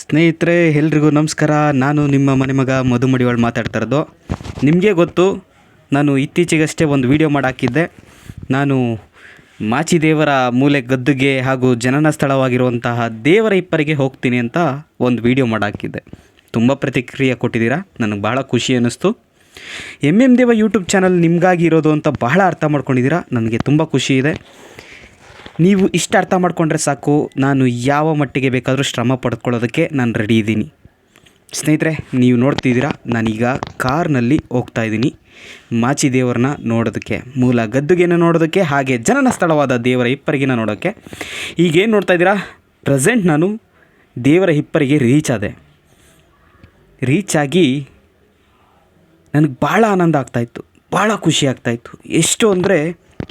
ಸ್ನೇಹಿತರೆ, ಎಲ್ರಿಗೂ ನಮಸ್ಕಾರ. ನಾನು ನಿಮ್ಮ ಮನೆ ಮಗ ಮಧು ಮಡಿವಾಳ್ ಮಾತಾಡ್ತಾ ಇರೋದು. ನಿಮಗೆ ಗೊತ್ತು, ನಾನು ಇತ್ತೀಚೆಗಷ್ಟೇ ಒಂದು ವಿಡಿಯೋ ಮಾಡಾಕಿದ್ದೆ ನಾನು ಮಾಚಿದೇವರ ಮೂಲೆ ಗದ್ದುಗೆ ಹಾಗೂ ಜನನ ಸ್ಥಳವಾಗಿರುವಂತಹ ದೇವರ ಇಪ್ಪರಿಗೆ ಹೋಗ್ತೀನಿ ಅಂತ ಒಂದು ವಿಡಿಯೋ ಮಾಡಾಕಿದ್ದೆ ತುಂಬ ಪ್ರತಿಕ್ರಿಯೆ ಕೊಟ್ಟಿದ್ದೀರಾ? ನನಗೆ ಭಾಳ ಖುಷಿ ಅನ್ನಿಸ್ತು. M M Deva YouTube channel ನಿಮಗಾಗಿ ಇರೋದು ಅಂತ ಬಹಳ ಅರ್ಥ ಮಾಡ್ಕೊಂಡಿದ್ದೀರಾ? ನನಗೆ ತುಂಬ ಖುಷಿ ಇದೆ. ನೀವು ಇಷ್ಟ ಅರ್ಥ ಮಾಡ್ಕೊಂಡ್ರೆ ಸಾಕು. ನಾನು ಯಾವ ಮಟ್ಟಿಗೆ ಬೇಕಾದರೂ ಶ್ರಮ ಪಡೆದುಕೊಳ್ಳೋದಕ್ಕೆ ನಾನು ರೆಡಿ ಇದ್ದೀನಿ. ಸ್ನೇಹಿತರೆ, ನೀವು ನೋಡ್ತಿದ್ದೀರಾ, ನಾನೀಗ ಕಾರ್ನಲ್ಲಿ ಹೋಗ್ತಾ ಇದ್ದೀನಿ. ಮಾಚಿ ದೇವರನ್ನ ನೋಡೋದಕ್ಕೆ, ಮೂಲ ಗದ್ದುಗೆನ ನೋಡೋದಕ್ಕೆ, ಹಾಗೆ ಜನನ ಸ್ಥಳವಾದ ದೇವರ ಹಿಪ್ಪರಿಗೆನ ನೋಡೋಕ್ಕೆ. ಈಗೇನು ನೋಡ್ತಾ ಇದ್ದೀರಾ? ಪ್ರೆಸೆಂಟ್ ನಾನು ದೇವರ ಹಿಪ್ಪರಿಗೆ ರೀಚ್ ಆದೆ. ರೀಚ್ ಆಗಿ ನನಗೆ ಭಾಳ ಆನಂದ ಆಗ್ತಾಯಿತ್ತು ಭಾಳ ಖುಷಿ ಆಗ್ತಾಯಿತ್ತು ಎಷ್ಟು ಅಂದರೆ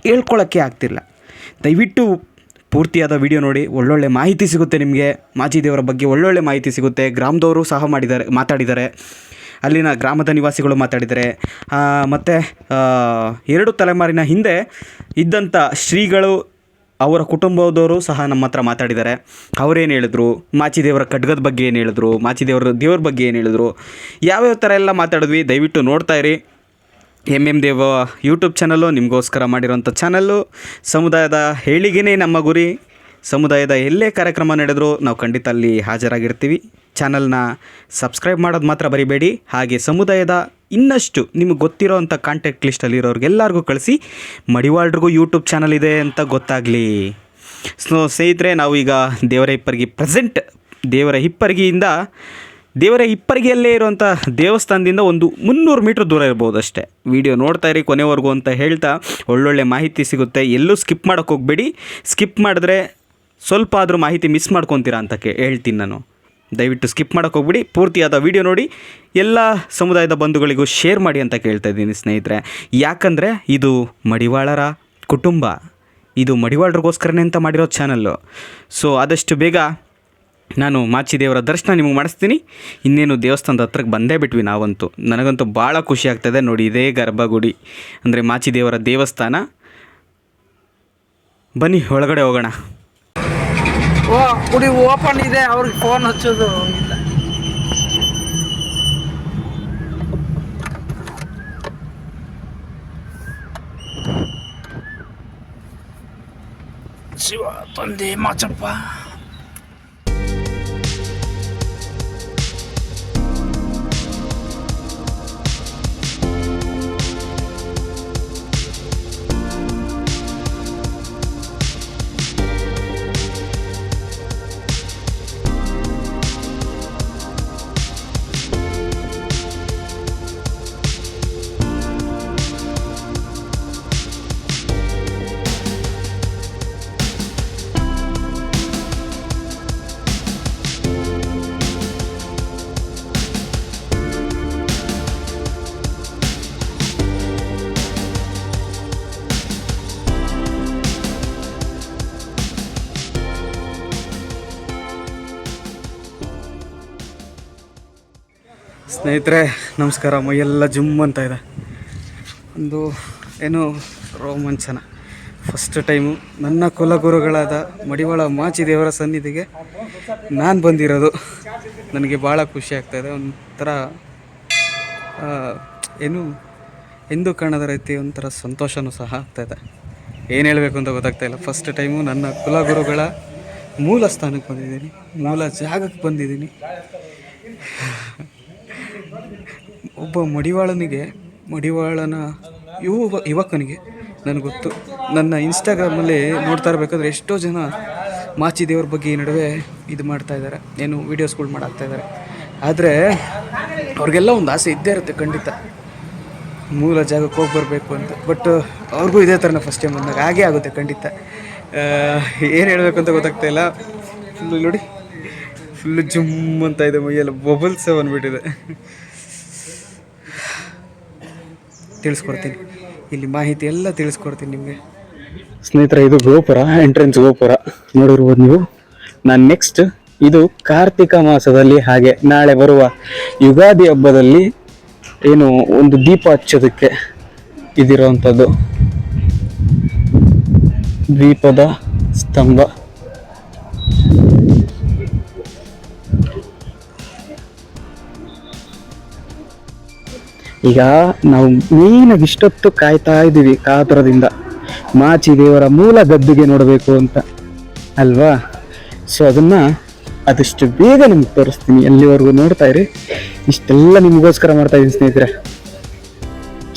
ಹೇಳ್ಕೊಳ್ಳೋಕ್ಕೆ ಆಗ್ತಿಲ್ಲ ದಯವಿಟ್ಟು ಪೂರ್ತಿಯಾದ ವಿಡಿಯೋ ನೋಡಿ, ಒಳ್ಳೊಳ್ಳೆ ಮಾಹಿತಿ ಸಿಗುತ್ತೆ ನಿಮಗೆ. ಮಾಚಿದೇವರ ಬಗ್ಗೆ ಒಳ್ಳೊಳ್ಳೆ ಮಾಹಿತಿ ಸಿಗುತ್ತೆ. ಗ್ರಾಮದವರು ಸಹ ಮಾಡಿದ್ದಾರೆ, ಮಾತಾಡಿದ್ದಾರೆ. ಅಲ್ಲಿನ ಗ್ರಾಮದ ನಿವಾಸಿಗಳು ಮಾತಾಡಿದ್ದಾರೆ. ಮತ್ತು ಎರಡು ತಲೆಮಾರಿನ ಹಿಂದೆ ಇದ್ದಂಥ ಶ್ರೀಗಳು ಅವರ ಕುಟುಂಬದವರು ಸಹ ನಮ್ಮ ಹತ್ರ ಮಾತಾಡಿದ್ದಾರೆ. ಅವರೇನು ಹೇಳಿದ್ರು? ಮಾಚಿದೇವರ ಖಡ್ಗದ ಬಗ್ಗೆ ಏನು ಹೇಳಿದ್ರು? ಮಾಚಿದೇವರ ದೇವ್ರ ಬಗ್ಗೆ ಏನು ಹೇಳಿದ್ರು? ಯಾವ್ಯಾವ ಥರ ಎಲ್ಲ ಮಾತಾಡಿದ್ವಿ? ದಯವಿಟ್ಟು ನೋಡ್ತಾ ಇರಿ. M M Deva YouTube channel ನಿಮಗೋಸ್ಕರ ಮಾಡಿರೋಂಥ ಚಾನಲ್ಲು ಸಮುದಾಯದ ಹೇಳಿಗೆನೇ ನಮ್ಮ ಗುರಿ. ಸಮುದಾಯದ ಎಲ್ಲೇ ಕಾರ್ಯಕ್ರಮ ನಡೆದರೂ ನಾವು ಖಂಡಿತ ಅಲ್ಲಿ ಹಾಜರಾಗಿರ್ತೀವಿ. ಚಾನಲ್ನ ಸಬ್ಸ್ಕ್ರೈಬ್ ಮಾಡೋದು ಮಾತ್ರ ಬರಿಬೇಡಿ. ಹಾಗೆ ಸಮುದಾಯದ ಇನ್ನಷ್ಟು ನಿಮಗೆ ಗೊತ್ತಿರೋ ಅಂಥ ಕಾಂಟ್ಯಾಕ್ಟ್ ಲಿಸ್ಟಲ್ಲಿರೋರಿಗೆಲ್ಲರಿಗೂ ಕಳಿಸಿ. ಮಡಿವಾಳ್ರಿಗೂ ಯೂಟ್ಯೂಬ್ ಚಾನಲ್ ಇದೆ ಅಂತ ಗೊತ್ತಾಗಲಿ. ಸೊ ಸ್ನೇಹಿತರೆ ನಾವು ಈಗ ದೇವರ ಇಪ್ಪರಿಗೆ ಪ್ರೆಸೆಂಟ್ ದೇವರ ಹಿಪ್ಪರ್ಗಿಯಿಂದ ದೇವರ, ಇಪ್ಪರಿಗೆಯಲ್ಲೇ ಇರುವಂಥ ದೇವಸ್ಥಾನದಿಂದ ಒಂದು ಮುನ್ನೂರು ಮೀಟ್ರ್ ದೂರ ಇರ್ಬೋದು ಅಷ್ಟೇ. ವಿಡಿಯೋ ನೋಡ್ತಾ ಇರಿ ಕೊನೆವರೆಗೂ ಅಂತ ಹೇಳ್ತಾ ಒಳ್ಳೊಳ್ಳೆ ಮಾಹಿತಿ ಸಿಗುತ್ತೆ. ಎಲ್ಲೂ ಸ್ಕಿಪ್ ಮಾಡೋಕ್ಕೆ ಹೋಗಬೇಡಿ. ಸ್ಕಿಪ್ ಮಾಡಿದ್ರೆ ಸ್ವಲ್ಪ ಆದರೂ ಮಾಹಿತಿ ಮಿಸ್ ಮಾಡ್ಕೊತೀರಾ ಅಂತ ಕೇ ಹೇಳ್ತೀನಿ ನಾನು. ದಯವಿಟ್ಟು ಸ್ಕಿಪ್ ಮಾಡೋಕ್ಕೆ ಹೋಗ್ಬಿಡಿ. ಪೂರ್ತಿಯಾದ ವಿಡಿಯೋ ನೋಡಿ. ಎಲ್ಲ ಸಮುದಾಯದ ಬಂಧುಗಳಿಗೂ ಶೇರ್ ಮಾಡಿ ಅಂತ ಕೇಳ್ತಾ ಇದ್ದೀನಿ ಸ್ನೇಹಿತರೆ. ಯಾಕಂದರೆ ಇದು ಮಡಿವಾಳರ ಕುಟುಂಬ. ಇದು ಮಡಿವಾಳರಿಗೋಸ್ಕರನೇ ಅಂತ ಮಾಡಿರೋ ಚಾನಲ್ಲು ಸೊ ಆದಷ್ಟು ಬೇಗ ನಾನು ಮಾಚಿ ದೇವರ ದರ್ಶನ ನಿಮಗೆ ಮಾಡಿಸ್ತೀನಿ. ಇನ್ನೇನು ದೇವಸ್ಥಾನದ ಹತ್ರಕ್ಕೆ ಬಂದೇ ಬಿಟ್ವಿ ನಾವಂತೂ. ನನಗಂತೂ ಭಾಳ ಖುಷಿ ಆಗ್ತದೆ ನೋಡಿ ಇದೇ ಗರ್ಭಗುಡಿ. ಅಂದರೆ ಮಾಚಿ ದೇವರ ದೇವಸ್ಥಾನ. ಬನ್ನಿ, ಒಳಗಡೆ ಹೋಗೋಣ. ಓ, ಗುಡಿ ಓಪನ್ ಇದೆ, ಅವ್ರಿಗೆ ಫೋನ್ ಹಚ್ಚೋದು ಶಿವ ತಂದೆ ಮಾಚಪ್ಪ. ಸ್ನೇಹಿತರೆ, ನಮಸ್ಕಾರ. ಮೈಯೆಲ್ಲ ಜುಮ್ ಅಂತ ಇದೆ. ಒಂದು, ಏನು, ರೋಮಾಂಚನ. ಫಸ್ಟ್ ಟೈಮು ನನ್ನ ಕುಲಗುರುಗಳಾದ ಮಡಿವಾಳ ಮಾಚಿದೇವರ ಸನ್ನಿಧಿಗೆ ನಾನು ಬಂದಿರೋದು. ನನಗೆ ಭಾಳ ಖುಷಿ ಆಗ್ತಾಯಿದೆ ಒಂಥರ ಏನು ಎಂದು ಕಾಣದ ರೀತಿ ಒಂಥರ ಸಂತೋಷನೂ ಸಹ ಆಗ್ತಾಯಿದೆ ಏನು ಹೇಳಬೇಕು ಅಂತ ಗೊತ್ತಾಗ್ತಾ ಇಲ್ಲ. ಫಸ್ಟ್ ಟೈಮು ನನ್ನ ಕುಲಗುರುಗಳ ಮೂಲ ಸ್ಥಾನಕ್ಕೆ ಬಂದಿದ್ದೀನಿ. ಮೂಲ ಜಾಗಕ್ಕೆ ಬಂದಿದ್ದೀನಿ. ಒಬ್ಬ ಮಡಿವಾಳನಿಗೆ, ಮಡಿವಾಳನ ಯುವ ಯುವಕನಿಗೆ ನನಗೆ ಗೊತ್ತು. ನನ್ನ ಇನ್ಸ್ಟಾಗ್ರಾಮಲ್ಲಿ ನೋಡ್ತಾ ಇರಬೇಕಾದ್ರೆ ಎಷ್ಟೋ ಜನ ಮಾಚಿ ದೇವ್ರ ಬಗ್ಗೆ ನಡುವೆ ಇದು ಮಾಡ್ತಾ ಇದ್ದಾರೆ. ಏನು ವೀಡಿಯೋಸ್ಗಳು ಮಾಡಾಕ್ತಾ ಇದ್ದಾರೆ. ಆದರೆ ಅವ್ರಿಗೆಲ್ಲ ಒಂದು ಆಸೆ ಇದ್ದೇ ಇರುತ್ತೆ ಖಂಡಿತ. ಮೂಲ ಜಾಗಕ್ಕೆ ಹೋಗಿ ಬರಬೇಕು ಅಂತ. ಬಟ್ ಅವ್ರಿಗೂ ಇದೇ ಥರನ ಫಸ್ಟ್ ಟೈಮ್ ಬಂದಾಗ ಹಾಗೆ ಆಗುತ್ತೆ ಖಂಡಿತ. ಏನು ಹೇಳಬೇಕು ಅಂತ ಗೊತ್ತಾಗ್ತಾ ಇಲ್ಲ. ಫುಲ್ ನೋಡಿ ಫುಲ್ಲು ಜುಮ್ ಅಂತ ಇದೆ ಮೈಯೆಲ್ಲ ಬಬಲ್ಸ್ ಬಂದ್ಬಿಟ್ಟಿದೆ. ತಿಳಿಸ್ಕೊಡ್ತೀನಿ. ಇಲ್ಲಿ ಮಾಹಿತಿ ಎಲ್ಲ ತಿಳಿಸ್ಕೊಡ್ತೀನಿ ನಿಮಗೆ. ಸ್ನೇಹಿತರೆ, ಇದು ಗೋಪುರ ಎಂಟ್ರೆನ್ಸ್ ಗೋಪುರ. ನೋಡಿರ್ಬೋದು ನೀವು. ನಾನು ನೆಕ್ಸ್ಟ್ ಇದು ಕಾರ್ತಿಕ ಮಾಸದಲ್ಲಿ ಹಾಗೆ ನಾಳೆ ಬರುವ ಯುಗಾದಿ ಹಬ್ಬದಲ್ಲಿ ಏನು ಒಂದು ದೀಪ ಹಚ್ಚೋದಕ್ಕೆ ಇದಿರುವಂಥದ್ದು ದೀಪದ ಸ್ತಂಭ. ಈಗ ನಾವು ಮೇಯ್ನಾಗಿ ಇಷ್ಟೊತ್ತು ಕಾಯ್ತಾ ಇದ್ದೀವಿ ಕಾತುರದಿಂದ. ಮಾಚಿ ದೇವರ ಮೂಲ ಗದ್ದುಗೆ ನೋಡಬೇಕು ಅಂತ. ಅಲ್ವಾ? ಸೊ ಅದನ್ನು ಅದಿಷ್ಟು ಬೇಗ ನಿಮ್ಗೆ ತೋರಿಸ್ತೀನಿ. ಎಲ್ಲಿವರೆಗೂ ನೋಡ್ತಾ ಇರಿ. ಇಷ್ಟೆಲ್ಲ ನಿಮಗೋಸ್ಕರ ಮಾಡ್ತಾ ಇದ್ದೀನಿ ಸ್ನೇಹಿತರೆ.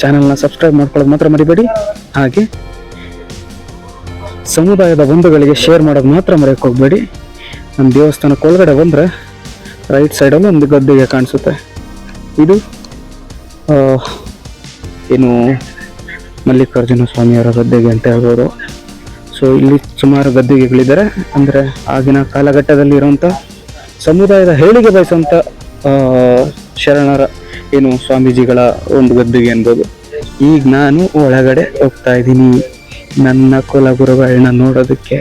ಚಾನಲ್ನ ಸಬ್ಸ್ಕ್ರೈಬ್ ಮಾಡ್ಕೊಳ್ಳೋದು ಮಾತ್ರ ಮರಿಬೇಡಿ. ಹಾಗೆ ಸಮುದಾಯದ ಬಂಧುಗಳಿಗೆ ಶೇರ್ ಮಾಡೋದು ಮಾತ್ರ ಮರೆಯಕ್ಕೆ ಹೋಗಬೇಡಿ. ನಮ್ಮ ದೇವಸ್ಥಾನಕ್ಕೆ ಒಳಗಡೆ ಬಂದರೆ ರೈಟ್ ಸೈಡಲ್ಲಿ ಒಂದು ಗದ್ದುಗೆ ಕಾಣಿಸುತ್ತೆ. ಇದು ಏನು ಮಲ್ಲಿಕಾರ್ಜುನ ಸ್ವಾಮಿಯವರ ಗದ್ದೆಗೆ ಅಂತ ಹೇಳ್ಬೋದು. ಸೊ ಇಲ್ಲಿ ಸುಮಾರು ಗದ್ದಿಗೆಗಳಿದ್ದಾರೆ. ಅಂದರೆ ಆಗಿನ ಕಾಲಘಟ್ಟದಲ್ಲಿ ಇರುವಂಥ ಸಮುದಾಯದ ಹೇಳಿಗೆ ಬಯಸುವಂಥ ಶರಣರ ಏನು ಸ್ವಾಮೀಜಿಗಳ ಒಂದು ಗದ್ದಿಗೆ ಅನ್ಬೋದು. ಈಗ ನಾನು ಒಳಗಡೆ ಹೋಗ್ತಾ ಇದ್ದೀನಿ. ನನ್ನ ಕುಲಗುರುಗಳನ್ನ ನೋಡೋದಕ್ಕೆ.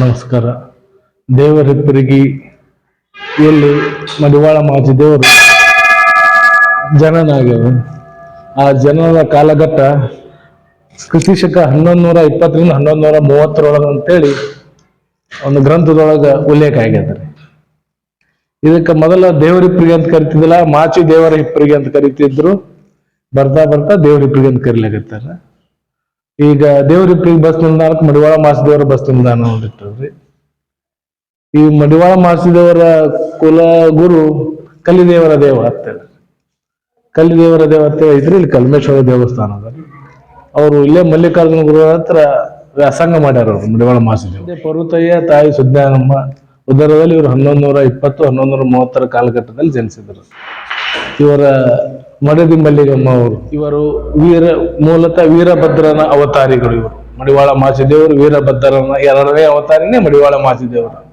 ನಮಸ್ಕಾರ. ದೇವರಿಬ್ಬರಿಗೆ ಎಲ್ಲಿ ಮಡಿವಾಳ ಮಾಜಿ ದೇವರು ಜನನಾಗ್ಯವ ಆ ಜನನ ಕಾಲಘಟ್ಟ ಕೃತಿಶಕ ಹನ್ನೊಂದು ನೂರ ಇಪ್ಪತ್ತರಿಂದ ಹನ್ನೊಂದು ನೂರ ಮೂವತ್ತರೊಳಗ ಅಂತೇಳಿ ಒಂದು ಗ್ರಂಥದೊಳಗ ಉಲ್ಲೇಖ ಆಗ್ಯದ ಇದಕ್ಕೆ ಮೊದಲ ದೇವರಿಪ್ಪರಿಗೆ ಅಂತ ಕರಿತಿದ್ದಿಲ್ಲ, ಮಾಚಿ ದೇವರ ಹಿಪ್ಪರಿಗೆ ಅಂತ ಕರಿತಿದ್ರು. ಬರ್ತಾ ಬರ್ತಾ ದೇವರಿಪ್ಪರಿಗೆ ಅಂತ ಕರಿಲಾಗತ್ತಾರ. ಈಗ ದೇವರಿಪ್ಪರಿಗೆ ಬಸ್ ನಿಲ್ದಾಣಕ್ಕೆ ಮಡಿವಾಳ ಮಾಸದೇವರ ಬಸ್ ನಿಲ್ದಾಣ ಹೊಂದಿರ್ತದ್ರಿ ಈ ಮಡಿವಾಳ ಮಾಸದೇವರ ಕುಲ ಗುರು ಕಲಿದೇವರ ದೇವ ಅಂತೇಳಿ ಕಲಿದೇವರ ದೇವ ಅಂತ ಐತ್ರಿ ಇಲ್ಲಿ ಕಲ್ಮೇಶ್ವರ ದೇವಸ್ಥಾನ ಅವರು ಇಲ್ಲೇ ಮಲ್ಲಿಕಾರ್ಜುನ ಗುರು ಹತ್ರ ವ್ಯಾಸಂಗ ಮಾಡ್ಯಾರ ಅವರು ಮಡಿವಾಳ ಮಾಸಿದೇವ ಪರ್ವತಯ್ಯ ತಾಯಿ ಸುಜ್ಞಾನಮ್ಮ, ಉದರದಲ್ಲಿ ಇವರು ಹನ್ನೊಂದು ನೂರ ಇಪ್ಪತ್ತು, ಹನ್ನೊಂದು ನೂರ ಮೂವತ್ತರ ಕಾಲಘಟ್ಟದಲ್ಲಿ ಜನಿಸಿದರು. ಇವರ ಮಡದಿ ಮಲ್ಲಿಗಮ್ಮ ಅವರು ಇವರು ವೀರ, ಮೂಲತಃ ವೀರಭದ್ರನ ಅವತಾರಿಗಳು ಇವರು. ಮಡಿವಾಳ ಮಾಚಿದೇವರು ವೀರಭದ್ರನ ಎರಡನೇ ಅವತಾರಿನೇ ಮಡಿವಾಳ ಮಾಚಿದೇವರು.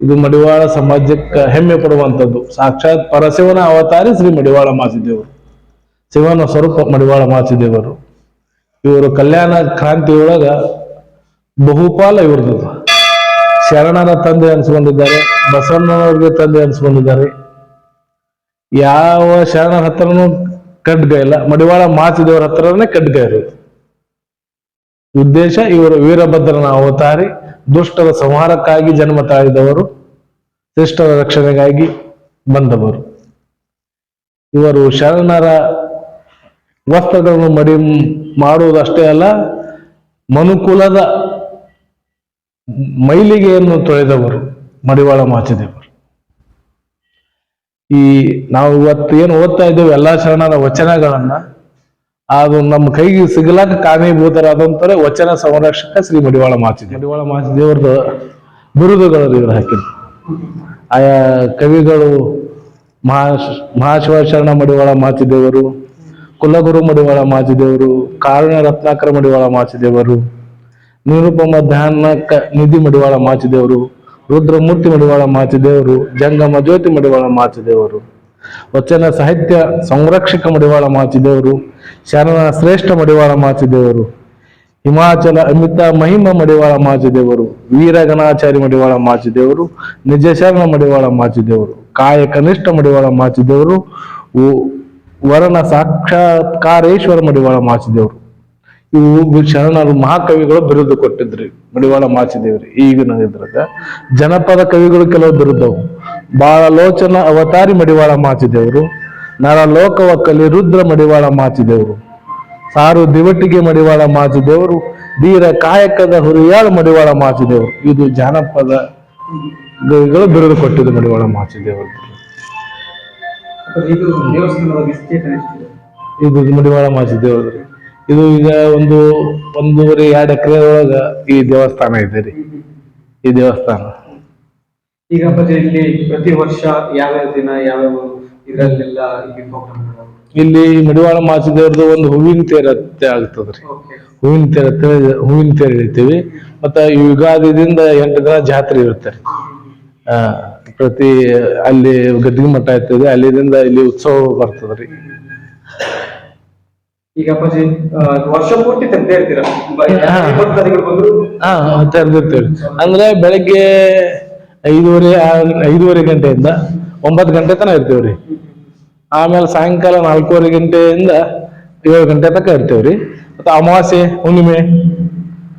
ಇದು ಮಡಿವಾಳ ಸಮಾಜಕ್ಕೆ ಹೆಮ್ಮೆ ಪಡುವಂಥದ್ದು. ಸಾಕ್ಷಾತ್ ಪರಶಿವನ ಅವತಾರಿ ಶ್ರೀ ಮಡಿವಾಳ ಮಾಚಿದೇವರು. ಶಿವನ ಸ್ವರೂಪ ಮಡಿವಾಳ ಮಾಚಿದೇವರು. ಇವರು ಕಲ್ಯಾಣ ಕ್ರಾಂತಿಯೊಳಗ ಬಹುಪಾಲ ಇವ್ರದ್ದು. ಶರಣನ ತಂದೆ ಅನ್ಸ್ಕೊಂಡಿದ್ದಾರೆ, ಬಸವಣ್ಣನವ್ರಿಗೆ ತಂದೆ ಅನ್ಸ್ಕೊಂಡಿದ್ದಾರೆ. ಯಾವ ಶರಣರ ಹತ್ರನೂ ಖಡ್ಗ ಇಲ್ಲ. ಮಡಿವಾಳ ಮಾತಿದವರ ಹತ್ರನೇ ಖಡ್ಗ ಇರುತ್ತೆ. ಉದ್ದೇಶ ಇವರು ವೀರಭದ್ರನ ಅವತಾರಿ, ದುಷ್ಟರ ಸಂಹಾರಕ್ಕಾಗಿ ಜನ್ಮ ತಾಳಿದವರು, ಶ್ರೇಷ್ಠರ ರಕ್ಷಣೆಗಾಗಿ ಬಂದವರು. ಇವರು ಶರಣರ ವಸ್ತ್ರಗಳನ್ನು ಮಡಿ ಮಾಡುವುದಷ್ಟೇ ಅಲ್ಲ, ಮನುಕುಲದ ಮೈಲಿಗೆಯನ್ನು ತೊಳೆದವರು ಮಡಿವಾಳ ಮಾಚಿದೇವರು. ಈ ನಾವು ಇವತ್ತು ಏನು ಓದ್ತಾ ಇದ್ದೇವೆ ಎಲ್ಲಾ ಶರಣರ ವಚನಗಳನ್ನ ಅದು ನಮ್ಮ ಕೈಗೆ ಸಿಗಲಾಕ ಕಾರಣೀಭೂತರಾದಂತಾರೆ ವಚನ ಸಂರಕ್ಷಕ ಶ್ರೀ ಮಡಿವಾಳ ಮಾಚಿ ಮಡಿವಾಳ ಮಾಚಿ ದೇವ್ರದ ಬಿರುದುಗಳು ಇವರು ಹಾಕಿದ್ರು ಆಯಾ ಕವಿಗಳು ಮಹಾ ಮಹಾಶಿವ ಶರಣ ಮಡಿವಾಳ ಮಾಚಿದೇವರು ಕುಲಗುರು ಮಡಿವಾಳ ಮಾಚಿದೇವರು ಕಾರಣ ರತ್ನಾಕರ ಮಡಿವಾಳ ಮಾಚಿದೇವರು ನಿರುಪಮ ಧ್ಯಾನ ನಿಧಿ ಮಡಿವಾಳ ಮಾಚಿದೇವರು ರುದ್ರಮೂರ್ತಿ ಮಡಿವಾಳ ಮಾಚಿದೇವರು ಜಂಗಮ ಜ್ಯೋತಿ ಮಡಿವಾಳ ಮಾಚಿದೇವರು ವಚನ ಸಾಹಿತ್ಯ ಸಂರಕ್ಷಕ ಮಡಿವಾಳ ಮಾಚಿದೇವರು ಶರಣ ಶ್ರೇಷ್ಠ ಮಡಿವಾಳ ಮಾಚಿದೇವರು ಹಿಮಾಚಲ ಅಮಿತ ಮಹಿಮ ಮಡಿವಾಳ ಮಾಚಿದೇವರು ವೀರಗಣಾಚಾರಿ ಮಡಿವಾಳ ಮಾಚಿದೇವರು ನಿಜಶರಣ ಮಡಿವಾಳ ಮಾಚಿದೇವರು ಕಾಯ ಕನಿಷ್ಠ ಮಡಿವಾಳ ಮಾಚಿದೇವರು ವರನ ಸಾಕ್ಷಾತ್ಕಾರೇಶ್ವರ ಮಡಿವಾಳ ಮಾಚಿದೇವರು ಇವು ಶರಣರು ಮಹಾಕವಿಗಳು ಬಿರುದು ಕೊಟ್ಟಿದ್ರಿ. ಮಡಿವಾಳ ಮಾಚಿದೇವ್ರಿ. ಈಗಿನ ಇದ್ರಾಗ ಜನಪದ ಕವಿಗಳು ಕೆಲವು ಬಿರುದವು. ಬಾಳಲೋಚನ ಅವತಾರಿ ಮಡಿವಾಳ ಮಾಚಿದೇವರು. ನರಲೋಕವ ಕಲಿ ರುದ್ರ ಮಡಿವಾಳ ಮಾಚಿದೇವರು. ಸಾರು ದಿವಟಿಗೆ ಮಡಿವಾಳ ಮಾಚಿದೇವರು. ಧೀರ ಕಾಯಕದ ಹುರಿಯಾಳ ಮಡಿವಾಳ ಮಾಚಿದೇವರು. ಇದು ಜಾನಪದ ಕವಿಗಳು ಬಿರುದು ಕೊಟ್ಟಿದ್ದು ಮಡಿವಾಳ ಮಾಚಿದೇವರು. ಇದು ಮಡಿವಾಳ ಮಾಚಿದೇವ್ರಿ. ಇದು ಈಗ ಒಂದು ಒಂದೂವರೆ ಎರಡು ಎಕರೆ ಒಳಗ ಈ ದೇವಸ್ಥಾನ ಇದೆ ರೀ. ಈ ದೇವಸ್ಥಾನ. ಈಗ ಇಲ್ಲಿ ಪ್ರತಿ ವರ್ಷ ಯಾವ್ಯಾವ ದಿನ ಯಾವ್ಯಾವ ಇದರಲ್ಲೆಲ್ಲ ಇಲ್ಲಿ ಮಡಿವಾಳ ಮಾಚಿದೇವ್ರದ್ದು ಒಂದು ಹೂವಿನ ತೇರ ಆಗ್ತದ್ರಿ ಹೂವಿನ ತೇರ ತೇರ- ಹೂವಿನ ತೇರು ಎಳಿತೀವಿ ಮತ್ತ ಈ ಯುಗಾದಿದಿಂದ ಎಂಟು ದಿನ ಜಾತ್ರೆ ಇರುತ್ತೆ ರೀ. ಆ ಪ್ರತಿ ಅಲ್ಲಿ ಗದ್ದಿಗೆ ಮಠ ಇರ್ತದೆ ಅಲ್ಲಿದಿಂದ ಇಲ್ಲಿ ಉತ್ಸವ ಬರ್ತದ್ರಿ ಈಗ ಅಪ್ಪಾಜಿ ಆ, ವರ್ಷ ಪೂರ್ತಿ ತೆಗ್ದೇ ಇರ್ತೀರ? ಭಕ್ತಾದಿಗಳು ಬಂದ್ರು? ಹಾ ತೆರೆದಿರ್ತೇವೆ ಅಂದ್ರೆ ಬೆಳಗ್ಗೆ ಐದೂವರೆ ಐದೂವರೆ ಗಂಟೆಯಿಂದ ಒಂಬತ್ತು ಗಂಟೆ ತನಕ ಇರ್ತೇವ್ರಿ ಆಮೇಲೆ ಸಾಯಂಕಾಲ ನಾಲ್ಕೂವರೆ ಗಂಟೆಯಿಂದ ಏಳು ಗಂಟೆ ತನಕ ಇರ್ತೇವ್ರಿ ಮತ್ತೆ ಅಮಾವಾಸ್ಯೆ ಹುಣ್ಣಿಮೆ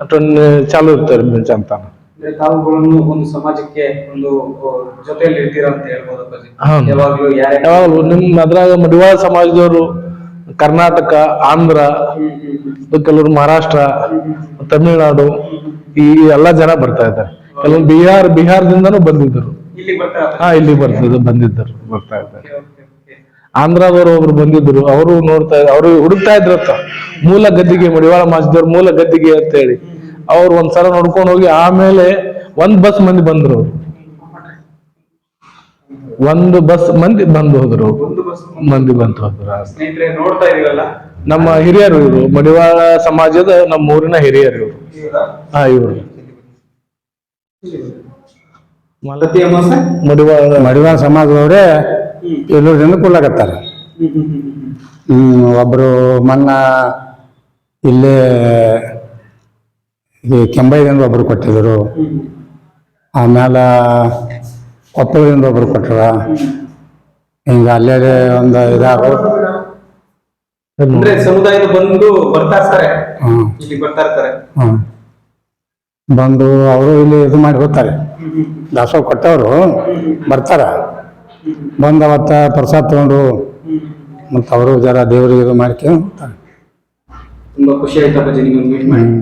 ಅಷ್ಟೊಂದು ಚಾಲು ಇರ್ತಾರೆ ಮಿಂಚಾಂತಾನ ಅಂದ್ರೆ ತಾವುಗಳನ್ನು ಒಂದು ಸಮಾಜಕ್ಕೆ ಒಂದು ಆ, ಜೊತೆಯಲ್ಲಿ ಇರ್ತೀರಾ ಅಂತ ಹೇಳ್ಬೋದು ಅಪ್ಪಾಜಿ. ಯಾವಾಗ್ಲೂ ಯಾರೇ ಯಾವಾಗಲೂ ನಿಮ್ ಅದ್ರಾಗ ಮಡಿವಾಳ ಸಮಾಜದವರು ಕರ್ನಾಟಕ ಆಂಧ್ರ ಕೆಲವರು ಮಹಾರಾಷ್ಟ್ರ ತಮಿಳುನಾಡು ಈ ಎಲ್ಲ ಜನ ಬರ್ತಾ ಇದ್ದಾರೆ. ಕೆಲವರು ಬಿಹಾರ್ ಬಿಹಾರದಿಂದನೂ ಬಂದಿದ್ದರು. ಹಾ ಇಲ್ಲಿ ಬರ್ತಿದ್ರು ಬಂದಿದ್ದರು ಬರ್ತಾ ಇದ್ದಾರೆ. ಆಂಧ್ರದವರು ಒಬ್ರು ಬಂದಿದ್ರು ಅವರು ನೋಡ್ತಾ ಅವರು ಹುಡುಕ್ತಾ ಇದ್ರತ್ತ ಮೂಲ ಗದ್ದಿಗೆ ಮಡಿವಾಳ ಮಾಸಿದವ್ರು ಮೂಲ ಗದ್ದಿಗೆ ಅಂತ ಹೇಳಿ. ಅವ್ರು ಒಂದ್ಸಲ ನೋಡ್ಕೊಂಡು ಹೋಗಿ ಆಮೇಲೆ ಒಂದ್ ಬಸ್ ಮಂದಿ ಬಂದ್ರು ಅವ್ರು. ಒಂದು ಬಸ್ ಮಂದಿ ಬಂದು ಹೋದ್ರು. ಒಂದು ಬಸ್ ಮಂದಿ. ಬಂದು ಹೋದ್ರು. ಸ್ನೇಹಿತರೆ ನೋಡ್ತಾ ಇದೀವಲ್ಲ? ನಮ್ಮ ಹಿರಿಯರು ಇವರು. ಮಡಿವಾಳ ಸಮಾಜದ ನಮ್ಮ ಊರಿನ ಹಿರಿಯರು ಇವರು. ಹಾ ಇವರು. ಮಡಿವಾಳ. ಮಡಿವಾಳ ಸಮಾಜದವರೇ ಎಲ್ಲರಿಂದ ಕೊಡ್ಲಾಕತ್ತಾರ ಹ್ಮ್, ಒಬ್ರು ಮನ್ನ ಇಲ್ಲೇ ಈ ಕೆಂಬೈದಿಂದ ಒಬ್ರು ಕೊಟ್ಟಿದ್ರು. ಆಮೇಲೆ ಕೊಪ್ಪಳದಿಂದ ಒಬ್ರು ಕೊಟ್ಟರ ಹಿಂಗ ಅಲ್ಲೇ ಒಂದು ಇದಾರು ಅಂದ್ರೆ ಸಮುದಾಯದ ಬಂದು ಬರ್ತಾ ಇರ್ತಾರೆ. ಹ್ಮ್ ಇಲ್ಲಿ ಬರ್ತಾ ಇರ್ತಾರೆ. ಹ್ಮ್ ಬಂದು ಅವರು ಇಲ್ಲಿ ಇದು ಮಾಡಿ ಹೋಗ್ತಾರೆ. ದಾಸೋಹ ಕೊಟ್ಟವರು ಬರ್ತಾರ. ಬಂದು ಅವತ್ತ ಪ್ರಸಾದ ತಗೊಂಡು ಮತ್ತು ಅವರು ಜರ ದೇವರಿಗೆ ಇದು ಮಾಡ್ಕೊಂಡು ಹೋಗ್ತಾರೆ. ತುಂಬಾ ಖುಷಿ ಆಯ್ತು ಅಪ್ಪಾಜಿ ನಿಮ್ಮನ್ನು ಮೀಟ್ ಮಾಡಿ. ಹ್ಮ್.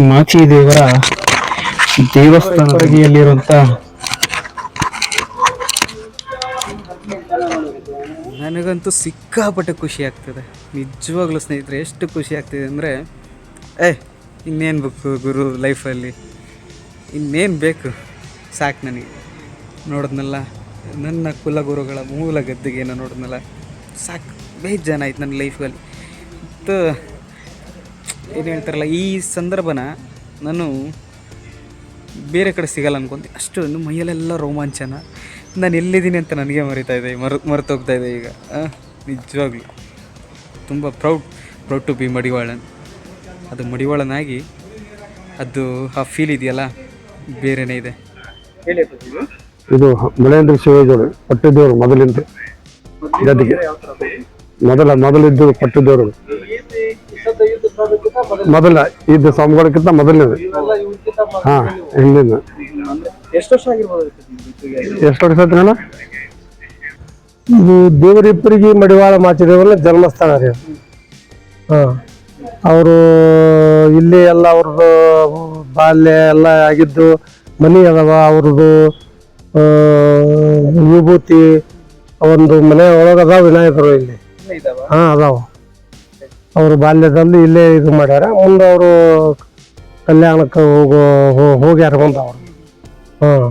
ಮಾಚಿ ದೇವರ ದೇವಸ್ಥಾನ ಬದಿಯಲ್ಲಿರುವಂತ ನನಗಂತೂ ಸಿಕ್ಕಾಪಟ್ಟೆ ಖುಷಿ ಆಗ್ತದೆ. ನಿಜವಾಗ್ಲೂ ಸ್ನೇಹಿತರೆ, ಎಷ್ಟು ಖುಷಿ ಆಗ್ತಿದೆ ಅಂದರೆ, ಏ, ಇನ್ನೇನು ಬೇಕು ಗುರು ಲೈಫಲ್ಲಿ ಇನ್ನೇನು ಬೇಕು? ಸಾಕು ನನಗೆ. ನೋಡಿದ್ನಲ್ಲ, ನನ್ನ ಕುಲಗುರುಗಳ ಮೂಲ ಗದ್ದೆಗೆ ನೋಡಿದ್ನಲ್ಲ, ಸಾಕು ಬೇಜಾನ ಆಯ್ತು ನನ್ನ ಲೈಫಲ್ಲಿ ಮತ್ತು ಏನು ಹೇಳ್ತಾರಲ್ಲ ಈ ಸಂದರ್ಭನ ನಾನು ಬೇರೆ ಕಡೆ ಸಿಗಲ್ಲ ಅನ್ಕೊಂತೆ ಅಷ್ಟು ಮೈಯಲ್ಲೆಲ್ಲ ರೋಮಾಂಚನ. ನಾನು ಎಲ್ಲಿದ್ದೀನಿ ಅಂತ ನನಗೆ ಮರಿತಾ ಇದೆ ಮರ ಮರೆತೋಗ್ತಾ ಇದೆ ಈಗ. ನಿಜವಾಗ್ಲೂ. ತುಂಬ ಪ್ರೌಡ್ ಪ್ರೌಡ್ ಟು ಬಿ ಮಡಿವಾಳನ್. ಅದು ಮಡಿವಾಳನಾಗಿ ಅದು ಆ ಫೀಲ್ ಇದೆಯಲ್ಲ ಬೇರೆನೇ ಇದೆ. ಇದು ಮಲೇಂದ್ರ ಶಿವಜೋಳು ಪಟ್ಟಿದ್ದವರು ಮೊದಲಿಂದ. ಮೊದಲ ಮೊದಲಿದ್ದು ಪಟ್ಟಿದ್ದೇವರು ಮೊದಲ ಇದು ಸ್ವಾಮಿಗಳಕ್ಕಿಂತ ಮೊದಲನೇದು. ಹಾ ಹಿಂದಿನ. ಎಷ್ಟು ವರ್ಷ ಆಗಿರ್ಬೋದು ಎಷ್ಟು ವರ್ಷ ಇದು ದೇವರಿಬ್ಬರಿಗೆ ಮಡಿವಾಳ ಮಾಚಿದೇವರ ಜನ್ಮಸ್ಥಾನ ರೀ ಹಾ ಅವರು ಇಲ್ಲಿ ಎಲ್ಲ ಅವ್ರದ್ದು ಬಾಲ್ಯ ಎಲ್ಲ ಆಗಿದ್ದು ಮನಿ ಅದಾವ ಅವ್ರದ್ದು ವಿಭೂತಿ ಒಂದು ಮನೆ ಒಳಗೆ ಅದಾವ ವಿನಾಯಕರು ಇಲ್ಲಿ. ಹಾ ಅದಾವ. ಅವರು ಬಾಲ್ಯದಲ್ಲಿ ಇಲ್ಲೇ ಇದು ಮಾಡ್ಯಾರ. ಮುಂದೆ ಅವರು ಕಲ್ಯಾಣಕ್ಕೆ ಹೋಗೋ ಹೋಗ್ಯಾರ ಮುಂದೆ ಅವರು. ಹಾಂ.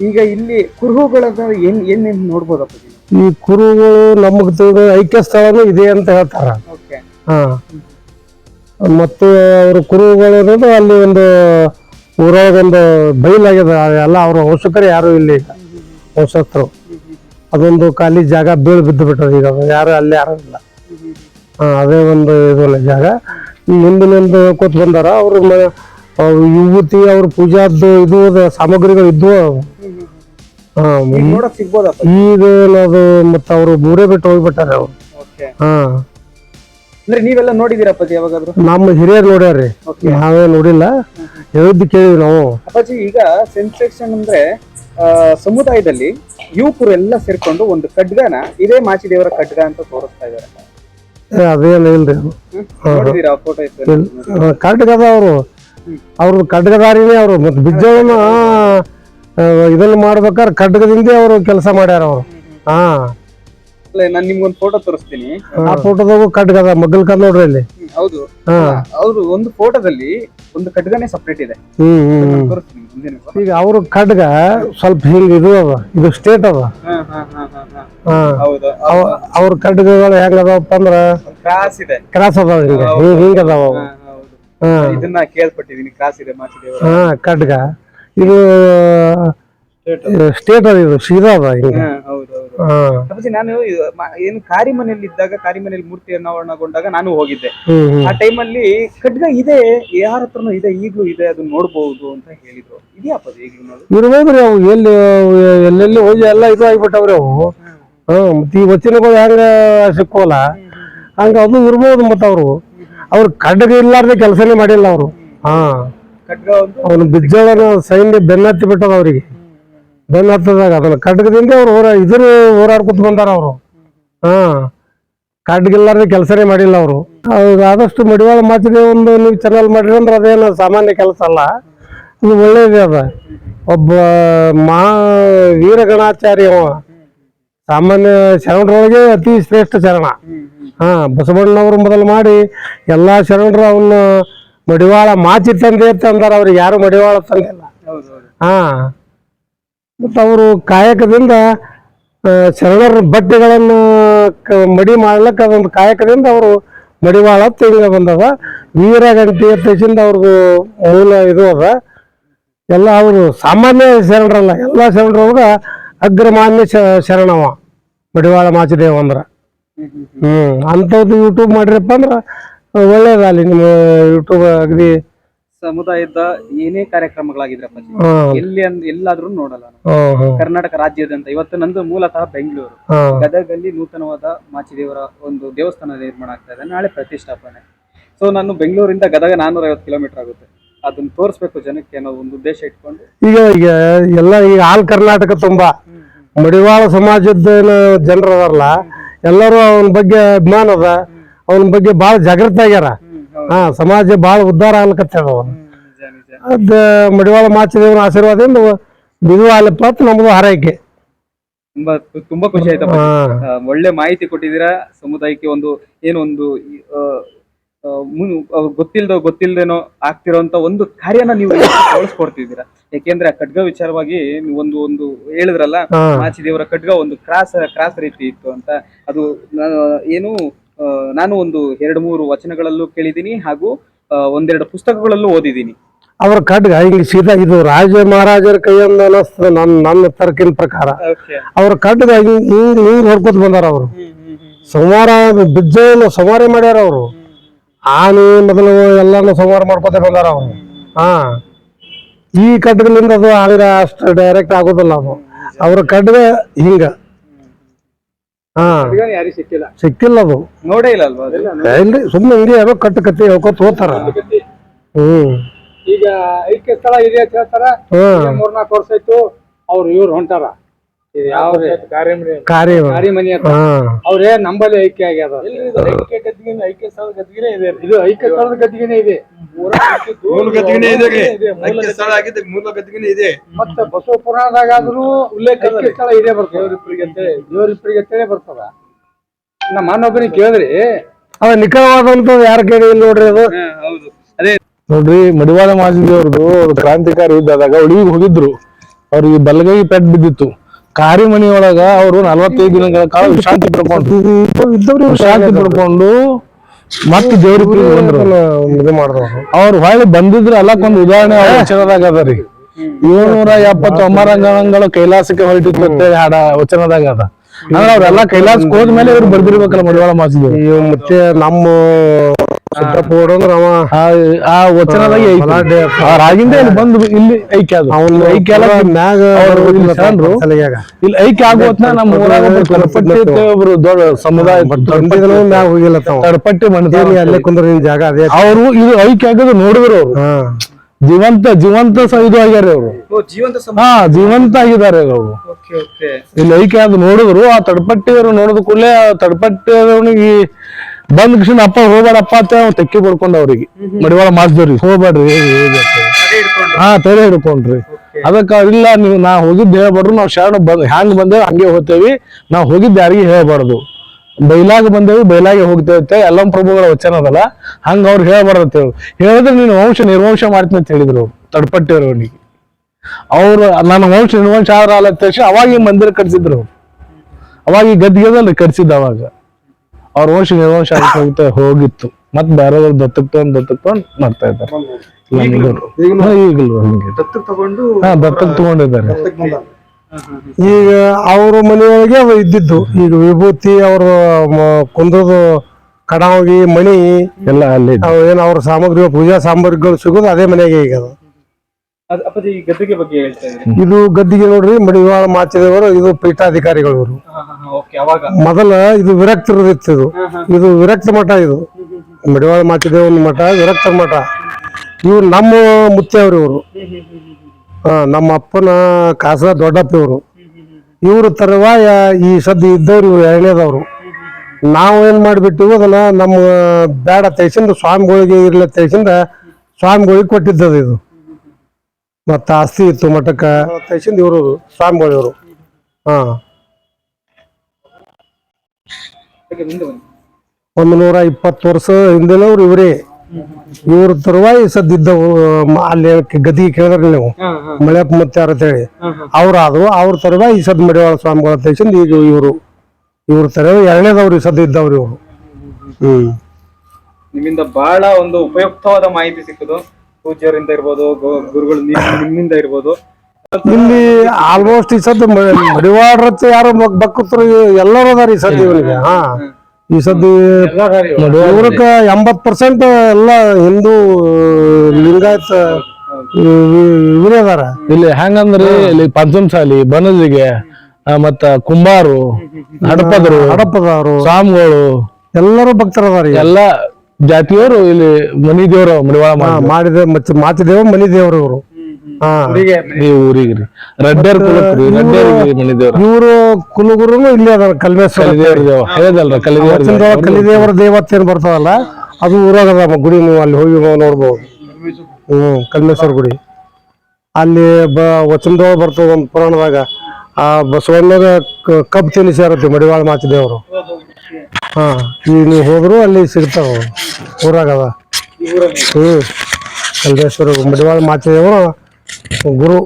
ಈಗ ಇಲ್ಲಿ ಕುರುಹುಗಳನ್ನ ಏನ್ ಏನೇನ್ ನೋಡ್ಬೋದಪ್ಪ ಈ ಕುರುಹುಗಳು ನಮಗೆ ತಿಳಿದ ಐಕ್ಯ ಸ್ಥಳನೂ ಇದೆ ಅಂತ ಹೇಳ್ತಾರ. ಓಕೆ. ಹಾ. ಮತ್ತು ಅವರು ಕುರುಹುಗಳು ಅನ್ನೋದು ಅಲ್ಲಿ ಒಂದು ಊರೊಳಗೊಂದು ಬೈಲಾಗಿದೆ ಎಲ್ಲ ಅವ್ರ ಹೊಸಕರು ಯಾರು ಇಲ್ಲಿ ಹೊಸತ್ರು ಅದೊಂದು ಖಾಲಿ ಜಾಗ ಬೀಳು ಬಿದ್ದು ಬಿಟ್ಟದ ಈಗ. ಯಾರು ಅಲ್ಲಿ ಯಾರು ಇಲ್ಲ. ಅದೇ ಒಂದು ಇದು ಜಾಗ. ಹಿಂದಿನಿಂದ ಕೂತ್ ಬಂದಾರ ಅವ್ರ ಯುವತಿ ಅವ್ರ ಪೂಜಾದ್ದು ಇದು ಸಾಮಗ್ರಿಗಳು ಇದ್ವು ಅದು ಮತ್ತೆ ಅವರು ಮೂರೇ ಬಿಟ್ಟು ಹೋಗ್ಬಿಟ್ಟಾರೆ ಅವ್ರು. ಹಾ. ಅಂದ್ರೆ ನೀವೆಲ್ಲ ನೋಡಿದೀರಪ್ಪಾಜಿ ಯಾವಾಗಾದ್ರೂ? ನಮ್ಮ ಹಿರಿಯರು ನೋಡ್ಯಾರ್ರಿ. ನಾವೇ ನೋಡಿಲ್ಲ. ಹೇಳಿದ್ದು ಕೇಳಿವಿ ನಾವು. ಅಪ್ಪಾಜಿ ಈಗ ಸೆನ್ಸೇಷನ್ ಅಂದ್ರೆ ಸಮುದಾಯದಲ್ಲಿ ಯುವಕರು ಎಲ್ಲ ಸೇರ್ಕೊಂಡು ಒಂದು ಖಡ್ಗನ ಇದೇ ಮಾಚಿದೇವರ ಖಡ್ಗ ಅಂತ ತೋರಿಸ್ತಾ ಇದಾರೆ ಅದೇನು ಇಲ್ರಿ. ಕಡ್ಗದ ಅವರು. ಅವ್ರದ್ದು ಖಡ್ಗದಾರಿನೇ ಅವರು. ಮತ್ತೆ ಬಿಜ್ಜವನ್ನು ಇದನ್ನ ಮಾಡ್ಬೇಕಾದ್ರೆ ಕಡ್ಗದಿಂದ ಅವರು ಕೆಲಸ ಮಾಡ್ಯಾರ ಅವರು. ಹಾ. ನಾನು ನಿಮ್ಗೊಂದು ಫೋಟೋ ತೋರಿಸ್ತೀನಿ. ಆ ಫೋಟೋದಾಗು ಖಡ್ಗದ ಮಗ್ಗಲ್ಕಂದ್ ನೋಡ್ರಿ ಇಲ್ಲಿ ಹೌದು. ಅವರು ಒಂದು ಫೋಟೋದಲ್ಲಿ ಒಂದು ಖಡ್ಗನೇ ಸಪ್ರೇಟ್ ಇದೆ. ತೋರಿಸ್ತೀನಿ. ಈಗ ಅವ್ರ ಖಡ್ಗ ಸ್ವಲ್ಪ ಹಿಂಗ ಇದು ಅದ ಇದು ಸ್ಟೇಟ್ ಅದ ಅವ್ರ ಖಡ್ಗಗಳು ಹೆಂಗ್ ಅದಾವಪ್ಪ ಅಂದ್ರ ಕ್ರಾಸ್ ಇದೆ. ಕ್ರಾಸ್ ಅದಾವ ಹಿಂಗ ಹಿಂಗ ಹಿಂಗ್ ಅದಾವ ಇದನ್ನ ಕೇಳ್ಪಟ್ಟಿದೀನಿ ಕ್ರಾಸ್ ಇದೆ ಹಾ ಖಡ್ಗ ಇದು ಸ್ಟೇಟ್ ಅದ. ಇದು ಸೀದಾ ಅದ ಹಿಂಗ ಹೌದು. ಅಪ್ಪಾಜಿ ನಾನು ಮ- ಏನು ಕಾರಿ ಮನೆಯಲ್ಲಿ ಇದ್ದಾಗ ಕಾರಿ ಮನೆಯಲ್ಲಿ ಮೂರ್ತಿ ಅನಾವರಣಗೊಂಡಾಗ ನಾನು ಹೋಗಿದ್ದೆ. ಹ್ಮ್ ಹ್ಮ್. ಆ ಟೈಮಲ್ಲಿ ಖಡ್ಗ ಇದೆ ಯಾರ ಹತ್ರನೂ ಇದೆ ಈಗ್ಲೂ ಇದೆ ಅದನ್ನ ನೋಡ್ಬಹುದು ಅಂತ ಹೇಳಿದ್ರು. ಅದು ಈಗ್ಲೂ ನೋಡು? ಇರ್ಬೋದ್ರಿ ಅವು ಎಲ್ಲಿ ಅವು ಎಲ್ಲೆಲ್ಲಿ ಹೋಗಿ ಎಲ್ಲ ಇದು ಆಗ್ಬಿಟ್ಟವ್ರಿ ಅವು ಹಾ ಮತ್ತೆ ಈ ವಚನಗಳು ಹೆಂಗ ಸಿಕ್ಕೋಲ್ಲ. ಹಂಗ ಅದು ಇರ್ಬೋದು ಮತ್ತ ಅವ್ರು. ಅವ್ರು ಖಡ್ಗ ಇರ್ಲಾರ್ದೆ ಕೆಲಸನೇ ಮಾಡಿಲ್ಲ ಅವರು. ಹಾ. ಖಡ್ಗ ಒಂದು ಅವನು ಬಿಜ್ಜಳನ ಸೈನ್ಯ ಬೆನ್ನತ್ತಿ ಬಿಟ್ಟದ ಅವ್ರಿಗೆ. ಬೆನ್ನ ಹತ್ತದಾಗ ಅದನ್ನ ಖಡ್ಗದಿಂದ ಅವ್ರು ಹೋರ ಇದ್ರ ಹೋರಾಡ್ಕೊತ ಬಂದಾರ ಅವರು. ಹಾ. ಖಡ್ಗಿಲ್ಲಾರ್ದೆ ಕೆಲಸನೇ ಮಾಡಿಲ್ಲ ಅವರು. ಆದಷ್ಟು ಮಡಿವಾಳ ಮಾತಿಗೆ ಒಂದು ನೀವು ಚಾನಲ್ ಮಾಡಿರಿ ಅಂದ್ರೆ ಅದೇನು ಸಾಮಾನ್ಯ ಕೆಲಸ ಅಲ್ಲ. ಇದು ಒಳ್ಳೇದೇ ಅದ. ಒಬ್ಬ ಮಾ ವೀರಗಣಾಚಾರ್ಯ ಅವ. ಸಾಮಾನ್ಯ ಶರಣರೊಳಗೆ ಅತಿ ಶ್ರೇಷ್ಠ ಶರಣ. ಹಾ ಬಸವಣ್ಣವರು ಮೊದಲು ಮಾಡಿ ಎಲ್ಲಾ ಶರಣರು ಅವನ್ನ ಮಡಿವಾಳ ಮಾಚಿ ತಂದೆ ಅಂತ ಅಂದಾರ ಅವ್ರಿಗೆ ಯಾರು ಮಡಿವಾಳ ತಂದಿಲ್ಲ. ಹಾ. ಮತ್ತು ಅವರು ಕಾಯಕದಿಂದ ಶರಣರ ಬಟ್ಟೆಗಳನ್ನು ಮಡಿ ಮಾಡ್ಲಿಕ್ಕೆ ಅದೊಂದು ಕಾಯಕದಿಂದ ಅವರು ಮಡಿವಾಳ ಹಿಂಗ ಬಂದದ. ವೀರಗಂಟಿ ಅತ್ತೆಸಿಂದ ಅವ್ರದ್ದು ಮೂಲ ಇದು ಅದ. ಎಲ್ಲ ಅವರು ಸಾಮಾನ್ಯ ಶರಣರಲ್ಲ, ಎಲ್ಲ ಶರಣರೊಳಗ ಅಗ್ರಮಾನ್ಯ ಶರಣವ ಮಡಿವಾಳ ಮಾಚಿದೇವ ಅಂದ್ರೆ. ಹ್ಮ್, ಅಂಥದ್ದು ಯೂಟ್ಯೂಬ್ ಮಾಡಿರಪ್ಪ ಅಂದ್ರ ಒಳ್ಳೇದಲ್ಲಿ ನಿಮ್ಮ ಯೂಟ್ಯೂಬ್ ಅಗದಿ. ಸಮುದಾಯದ ಏನೇ ಕಾರ್ಯಕ್ರಮಗಳಾಗಿದ್ರಪ್ಪ ಎಲ್ಲಿ ಅಂದ್ ಎಲ್ಲಾದ್ರೂ ನೋಡಲ್ಲ ಕರ್ನಾಟಕ ರಾಜ್ಯದಂತ ಇವತ್ತು ನಂದು ಮೂಲತಃ ಬೆಂಗಳೂರು. ಗದಗಲ್ಲಿ ನೂತನವಾದ ಮಾಚಿದೇವರ ಒಂದು ದೇವಸ್ಥಾನ ನಿರ್ಮಾಣ ಆಗ್ತಾ ಇದೆ. ನಾಳೆ ಪ್ರತಿಷ್ಠಾಪನೆ. ಸೊ ನಾನು ಬೆಂಗಳೂರಿಂದ ಗದಗ ನಾನೂರ ಐವತ್ತು ಕಿಲೋಮೀಟರ್ ಆಗುತ್ತೆ. ಅದನ್ನ ತೋರಿಸ್ಬೇಕು ಜನಕ್ಕೆ ಅನ್ನೋ ಒಂದು ಉದ್ದೇಶ ಇಟ್ಕೊಂಡು. ಈಗ ಈಗ ಎಲ್ಲ ಈಗ ಆಲ್ ಕರ್ನಾಟಕ ತುಂಬಾ. ಮಡಿವಾಳ ಸಮಾಜದ ಜನರದಾರಲ್ಲ ಎಲ್ಲರೂ ಅವನ ಬಗ್ಗೆ ಅಭಿಮಾನ ಅದ. ಅವನ ಬಗ್ಗೆ ಬಹಳ ಜಾಗೃತ ಆಗ್ಯಾರ. ಹಾ ಸಮಾಜ ಬಹಳ ಉದ್ಧಾರ ಆಗ್ಲಿಕತ್ತದ ಅದ. ಮಡಿವಾಳ ಮಾಚದೇವನ ಆಶೀರ್ವಾದದಿಂದ ಬಿದು ಆಗ್ಲಪ್ಪ ಅಂತ ನಮ್ದು ಹಾರೈಕೆ. ತುಂಬಾ ತುಂಬಾ ಖುಷಿ ಆಯ್ತಪ್ಪ. ಒಳ್ಳೆ ಮಾಹಿತಿ ಕೊಟ್ಟಿದ್ದೀರಾ? ಸಮುದಾಯಕ್ಕೆ ಒಂದು ಏನೊಂದು ಗೊತ್ತಿಲ್ದೋ ಗೊತ್ತಿಲ್ದೇನೋ ಆಗ್ತಿರೋಂತ ಒಂದು ಕಾರ್ಯನ ನೀವು ತೋರಿಸ್ಕೊಡ್ತಿದ್ದೀರಾ ಯಾಕೆಂದ್ರೆ ಆ ಖಡ್ಗ ವಿಚಾರವಾಗಿ ಒಂದು ಒಂದು ಹೇಳಿದ್ರಲ್ಲ. ಮಾಚಿದೇವರ ಖಡ್ಗ ಒಂದು ಕ್ರಾಸ್ ಕ್ರಾಸ್ ರೀತಿ ಇತ್ತು ಅಂತ. ಅದು ಏನು ನಾನು ಒಂದು ಎರಡು ಮೂರು ವಚನಗಳಲ್ಲೂ ಕೇಳಿದ್ದೀನಿ ಹಾಗೂ ಒಂದೆರಡು ಪುಸ್ತಕಗಳಲ್ಲೂ ಓದಿದ್ದೀನಿ. ಅವ್ರ ಖಡ್ಗ ಹಿಂಗ ಸೀದಾ ಇದು ರಾಜ ಮಹಾರಾಜರ ಕೈಯಿಂದ ಅನಸ್ತದ ನನ್ನ ನನ್ನ ತರ್ಕಿನ ಪ್ರಕಾರ. ಅವ್ರ ಖಡ್ಗ ಹಿಂಗ್ ಹಿಂಗ್ ಹಿಂಗ್ ಹೊಡ್ಕೊತ ಬಂದಾರ ಅವರು. ಸಂವಾರ ಬಿಜ್ಜೆಯನ್ನು ಸಂವಾರ ಮಾಡ್ಯಾರ ಅವರು. ಆನೆ ಮೊದಲು ಎಲ್ಲಾನು ಸಂವಾರ ಮಾಡ್ಕೊತ ಬಂದಾರ ಅವರು. ಹಾ. ಈ ಖಡ್ಗಲಿಂದ ಅದು ಆದ್ರೆ ಅಷ್ಟು ಡೈರೆಕ್ಟ್ ಆಗೋದಿಲ್ಲ ಅದು. ಅವ್ರ ಖಡ್ಗ ಹಿಂಗ. ಹಾ. ಯಾರಿಗೆ ಸಿಕ್ಕಿಲ್ಲ. ಸಿಕ್ಕಿಲ್ಲ ಅದು. ನೋಡೇ ಇಲ್ಲ ಅಲ್ವಾ ಅದು? ಇಲ್ರಿ ಸುಮ್ಮನೆ ಹಿಂಗೆ ಏನೋ ಕಟ್ಟು ಕತ್ತಿ ಹೇಳ್ಕೊತ ಹೋಗ್ತಾರ ಹ್ಮ್ ಈಗ ಐಕ್ಯ ಸ್ಥಳ ಇದೆ ಅಂತ ಹೇಳ್ತಾರ ಹ್ಮ್ ಮೂರ್ನಾಲ್ಕು ವರ್ಷ ಆಯ್ತು ಅವ್ರು ಇವ್ರು ಹೊಂಟಾರ. ಕಾರ್ಯ ಕಾರ್ಯಮನಿ ಅಂತ. ಹಾ. ಅವ್ರೇ ನಂಬಲ್ಲಿ ಐಕ್ಯ ಆಗ್ಯದ. ಐಕ್ಯ ಗದ್ದಿಗೆ ಐಕ್ಯ ಸ್ಥಳದ ಗದ್ದಿಗೆನೇ ಇದೆ? ಇದು ಐಕ್ಯ ಸ್ಥಳದ ಗದ್ದಿಗೆನೆ ಇದೆ. ಮೂಲ ಗದ್ದಿಗೆನೇ ಇದೆ ರೀ. ಸ್ಥಳ ಆಗಿದ್ದು ಮೂಲ ಗದ್ದಿಗೆನೇ ಇದೆ. ಮತ್ತೆ ಬಸವ ಪುರಾಣದಾಗ ಆದ್ರೂ ಉಲ್ಲೇಖ ಸ್ಥಳ ಇದೆ ಬರ್ತದೆ. ದೇವರಿಪ್ಪರಿಗೆ ಅಂತೇಳಿ ದೇವರಿಪ್ಪರಿಗೆ ಅಂತೇಳಿ ಬರ್ತದ. ನಮ್ಮ ಮಾನವೊಬ್ಬನಿಗೆ ಕೇಳಿದ್ರಿ. ಅದ ನಿಖರವಾದಂತ ಯಾರ ಕೇಳಿ ಇಲ್ಲ ನೋಡ್ರಿ ಅದು. ಹೌದು. ಅದೇ ನೋಡ್ರಿ ಮಡಿವಾಳ ಮಾಜಿದೇವ್ರದ್ದು ಕ್ರಾಂತಿಕಾರಿ ಇದ್ದಾಗ ಉಳಿಗೆ ಹೋಗಿದ್ರು. ಅವ್ರಿಗೆ ಬಲಗೈ ಪೆಟ್ ಬಿದ್ದಿತ್ತು. ಕಾರಿ ಮನೆಯೊಳಗ ಅವರು ನಲವತ್ತೈದು ದಿನಗಳ ಕಾಲ ವಿಶ್ರಾಂತಿ ಪಡ್ಕೊಂಡು. ವಿಶ್ರಾಂತಿ ಪಡ್ಕೊಂಡು ಮತ್ತೆ ದೇವ್ರ ಇದು ಮಾಡಿದವರು ಅವ್ರು ಹೊಳ್ಳಿ ಬಂದಿದ್ರ ಅಲ್ಲಕ್ಕೊಂದು ಉದಾಹರಣೆ ವಚನದಾಗ ಅದರಿ ಏಳ್ನೂರ ಎಪ್ಪತ್ತು ಅಮರಂಗಣಗಳು ಕೈಲಾಸಕ್ಕೆ ಹೊರಟಿತ್ತು ಅಂತೇಳಿ ಹಾಡ ವಚನದಾಗ ಅದ. ಅಂದ್ರೆ ಅವ್ರೆಲ್ಲ ಕೈಲಾಸಕ್ಕೆ ಹೋದ್ಮೇಲೆ ಇವ್ರು ಬರ್ದಿರ್ಬೇಕಲ್ಲ ಮಡಿವಾಳ ಮಾಸಿದ್ರು ಮತ್ತೆ ನಮ್ಮ ಅಂದ್ರೆ ಅವ ಆ ಆ ವಚನದಾಗ ಐತಿ. ಆ ರಾಗಿಂದ ಇಲ್ಲಿ ಬಂದು ಇಲ್ಲಿ ಐಕ್ಯ ಅದು. ಐಕ್ಯ ಎಲ್ಲ ಮ್ಯಾಗ ಅವ್ರು ಇಲ್ಲಿ ಐಕ್ಯ ಆಗೋ ಹೊತ್ನ್ಯಾಗ ನಮ್ಮ ಊರಾಗ ಒಬ್ರು ತಡಪಟ್ಟಿ ಒಬ್ರು ದೊಡ್ಡ ಸಮುದಾಯ ಮ್ಯಾಗ ಹೋಗಿಲ್ಲ ತಾವ ತಡಪಟ್ಟಿ ಮನೆ ಅಲ್ಲೇ ಕುಂದ್ರ ಜಾಗ ಅದೇ ಅವರು ಇದು ಐಕ್ಯ ಆಗೋದು ನೋಡಿದ್ರು ಅವ್ರು. ಹಾ. ಜೀವಂತ ಜೀವಂತ ಇದು ಆಗ್ಯಾರ ಅವರು. ಹಾ ಜೀವಂತ ಆಗಿದ್ದಾರೆ ಅವರು. Okay okay. ಇಲ್ಲಿ ಐಕ್ಯ ಅದು ನೋಡಿದ್ರು. ಆ ತಡಪಟ್ಟಿಯವರು ನೋಡಿದ ಕೂಡಲೇ ಆ ತಡಪಟ್ಟಿಯವನಿಗೆ ಬಂದ್ ಕೃಷ್ಣ ಅಪ್ಪ ಹೋಗ್ಬೇಡಪ್ಪ ಅಂತ ಅವ್ನು ತೆಕ್ಕಿ ಪಡ್ಕೊಂಡ್ ಅವ್ರಿಗೆ. ಮಡಿವಾಳ ಮಾಡಿಸ್ದವ್ರಿ ಹೋಗ್ಬೇಡ್ರಿ ಹಾ ತಲೆ ಹಿಡ್ಕೊಂಡ್ರಿ. ಅದಕ್ಕ ಇಲ್ಲ ನೀವು ನಾ ಹೋಗಿದ್ದು ಹೇಳ್ಬಾರ್ದು ನಾವು ಶರಣ ಬಂದ್ ಹ್ಯಾಂಗ್ ಬಂದೇವಿ ಹಂಗೆ ಹೋಗ್ತೇವಿ. ನಾವು ಹೋಗಿದ್ದು ಯಾರಿಗೆ ಹೇಳ್ಬಾರ್ದು. ಬೈಲಾಗ ಬಂದೇವಿ ಬೈಲಾಗೆ ಹೋಗ್ತೇವೆ ಎಲ್ಲ ಪ್ರಭುಗಳ ವಚನ ಅದಲ್ಲ. ಹಂಗ ಅವ್ರು ಹೇಳ್ಬಾರ್ದು ಅಂತ ಹೇಳಿ. ಹೇಳಿದ್ರೆ ನೀನು ವಂಶ ನಿರ್ವಂಶ ಮಾಡ್ತೀನಿ ಅಂತ ಹೇಳಿದ್ರು ತಡ್ಪಟ್ಟಿರು ಅವನಿಗೆ. ಅವ್ರು ನನ್ನ ವಂಶ ನಿರ್ವಂಶ ಆದ್ರ ಅಲ್ಲ ಅವಾಗ ಈ ಮಂದಿರ ಕಟ್ಸಿದ್ರು ಅವಾಗ ಈ ಗದ್ದಿಗೆದಲ್ಲಿ ಕಟ್ಸಿದ್ದ ಅವಾಗ. ಅವ್ರ ವಂಶ ನಿರ್ವಂಶ ಆಗ್ತಾ ಹೋಗಿತ್ತು. ಮತ್ ಬೇರೆ ದತ್ತಕೊಂಡ್ ದತ್ತಕೊಂಡ್ ದತ್ತಕ್ ಮಾಡ್ತಾ ಇದ್ದಾರೆ. ಹಾ, ಈಗಲೂ ಹಂಗೆ. ದತ್ತು ತಗೊಂಡು ಹಾ ದತ್ತಕ್ ತಗೊಂಡಿದ್ದಾರೆ. ಈಗ ಅವ್ರ ಮನೆಯೊಳಗೆ ಅವು ಇದ್ದಿದ್ದು. ಈಗ ವಿಭೂತಿ ಅವ್ರ ಕುಂದ್ರದ ಕಡಾವಿ ಕಡಾವಗಿ ಮಣಿ ಎಲ್ಲ ಅಲ್ಲಿ ಅವು ಏನು ಅವ್ರ ಸಾಮಗ್ರಿ ಪೂಜಾ ಸಾಮಗ್ರಿಗಳು ಸಿಗೋದು ಅದೇ ಮನೆಗೆ ಈಗ ಅದು. ಇದು ಗದ್ದಿಗೆ ನೋಡ್ರಿ ಮಡಿವಾಳ ಮಾಚಿದವರು ಇದು ಪೀಠಾಧಿಕಾರಿಗಳವರು ಮೊದಲ ಇದು ವಿರಕ್ತರದಿತ್ತು ಇದು. ಇದು ವಿರಕ್ತ ಮಠ ಇದು. ಮಡಿವಾಳ ಮಾಚಿದೇವನ ಮಠ ವಿರಕ್ತ ಮಠ. ಇವ್ರು ನಮ್ಮ ಮುತ್ತೆಯವ್ರು ಇವರು. ಹಾ ನಮ್ಮ ಅಪ್ಪನ ಕಾಸ ದೊಡ್ಡಪ್ಪ ಇವರು. ಇವರು ತರುವಾಯ ಈ ಸದ್ಯ ಇದ್ದವ್ರು ಇವ್ರು ಎರಡನೇದವ್ರು. ನಾವು ಏನ್ ಮಾಡಿಬಿಟ್ಟಿವು ಅದನ್ನ ನಮ್ಮ ಬೇಡ ತೆಗಿಸಿಂದ ಸ್ವಾಮಿಗಳಿಗೆ ಇರ್ಲ ತೆಗಿಸಿಂದ ಸ್ವಾಮಿಗಳಿಗೆ ಕೊಟ್ಟಿದ್ದದು ಇದು. ಮತ್ತ ಆಸ್ತಿ ಇತ್ತು ಮಠಕ್ಕ ತೈಸಿಂದ ಇವರು ಸ್ವಾಮಿಗಳು ಇವರು ಹಾ. ಒಂದು ನೂರ ಇಪ್ಪತ್ತು ವರ್ಷ ಹಿಂದಿನವ್ರು ಇವರೇ. ಇವ್ರ ತರುವಾಯಿ ಸದ್ದಿದ್ದವು ಮ- ಅಲ್ಲಿ ಗದಿ ಕೇಳಿದ್ರೆ ನೀವು? ಮಳೆಯಪ್ಪ ಯಾರು ಅಂತೇಳಿ. ಅವ್ರಾದ್ರು ಅವ್ರ ತರುವಾಯಿ ಈ ಸದ್ ಮಡಿವಾಳ ಸ್ವಾಮಿಗಳ ತೈಸಿಂದ ಈಗ ಇವರು. ಇವ್ರ ತರ ಎರಡನೇದವ್ರು ಈ ಸದ್ದು ಇದ್ದವ್ರು ಇವರು. ಹ್ಮ್. ನಿಮ್ಮಿಂದ ಬಹಳ ಒಂದು ಉಪಯುಕ್ತವಾದ ಮಾಹಿತಿ ಸಿಕ್ಕದು ಪೂಜ್ಯರಿಂದ ಇರ್ಬೋದು ಗುರುಗಳು ನಿಮ್ಮಿಂದ ಇರ್ಬೋದು. ಇಲ್ಲಿ ಆಲ್ಮೋಸ್ಟ್ ಈ ಸದ್ದು ಮಡಿವಾಡ್ರ ಯಾರು ಬಕ್ಕುತ್ತರು ಎಲ್ಲರೂ ಅದಾರ ಈ ಸದ್ದು ಇವನಿಗೆ ಹಾ. ಈ ಸದ್ದು ಇವ್ರಕ್ಕ ಎಂಬತ್ ಪರ್ಸೆಂಟ್ ಎಲ್ಲ ಹಿಂದೂ ಲಿಂಗಾಯತ ಇವರೇ ಅದಾರ. ಇಲ್ಲಿ ಹೆಂಗಂದ್ರಿ ಇಲ್ಲಿ ಪಂಚಮಸಾಲಿ ಬನಜಿಗೆ ಮತ್ತ ಕುಂಬಾರು ಹಡಪದರು ಹಡಪದವರು ಸ್ವಾಮಿಗಳು. ಎಲ್ಲರೂ ಭಕ್ತರದಾರ ಎಲ್ಲಾ ಜಾತಿಯವರು ಇಲ್ಲಿ ಮನಿ ದೇವ್ರ ಮಡಿವಾಳ ಮಾಡಿದ ಮತ್ತೆ ಮಾತಿದೇವ ಮನಿ ದೇವ್ರ ಇವರು. ಹಾ. ಈ ಊರಿಗೆ ರೀ. ರಡ್ಡೇರ್ ಕುಲಕ್ರಿ ರಡ್ಡೇರಿಗೆ ಮನಿ ದೇವ್ರ ಇವರು ಕುಲಗುರುನು ಇಲ್ಲೇ ಅದ ಕಲ್ಮೇಶ್ವರ ದೇವ್ರ ದೇವ ಹೇಳಿದಲ್ರ ಕಲಿದೇವ್ರ ದೇವ. ಕಲಿದೇವರ ದೇವತೆ ಏನ್ ಬರ್ತದಲ್ಲ ಅದು ಊರಾಗ ಅದ ಗುಡಿ ನೀವು ಅಲ್ಲಿ ಹೋಗಿ ನೋಡ್ಬೋದು. ಹ್ಮ್ ಕಲ್ಮೇಶ್ವರ ಗುಡಿ. ಅಲ್ಲಿ ಬ ವಚನದೊಳಗ ಬರ್ತದ ಒಂದು ಪುರಾಣದಾಗ. ಆ ಬಸವಣ್ಣಗ ಕ- ಕಬ್ಬು ತಿನ್ನಿಸ್ಯಾರತಿ ಮಡಿವಾಳ ಮಾಚಿದೇವರು ಹಾ ಈಗ ನೀವು ಹೋದ್ರು ಅಲ್ಲಿ ಸಿಗ್ತಾವ. ಊರಾಗ ಅದ ಹ್ಮ್. ಕಲ್ಮೇಶ್ವರ ಮಡಿವಾಳ ಮಾಚಿದೇವರು ಗುರು.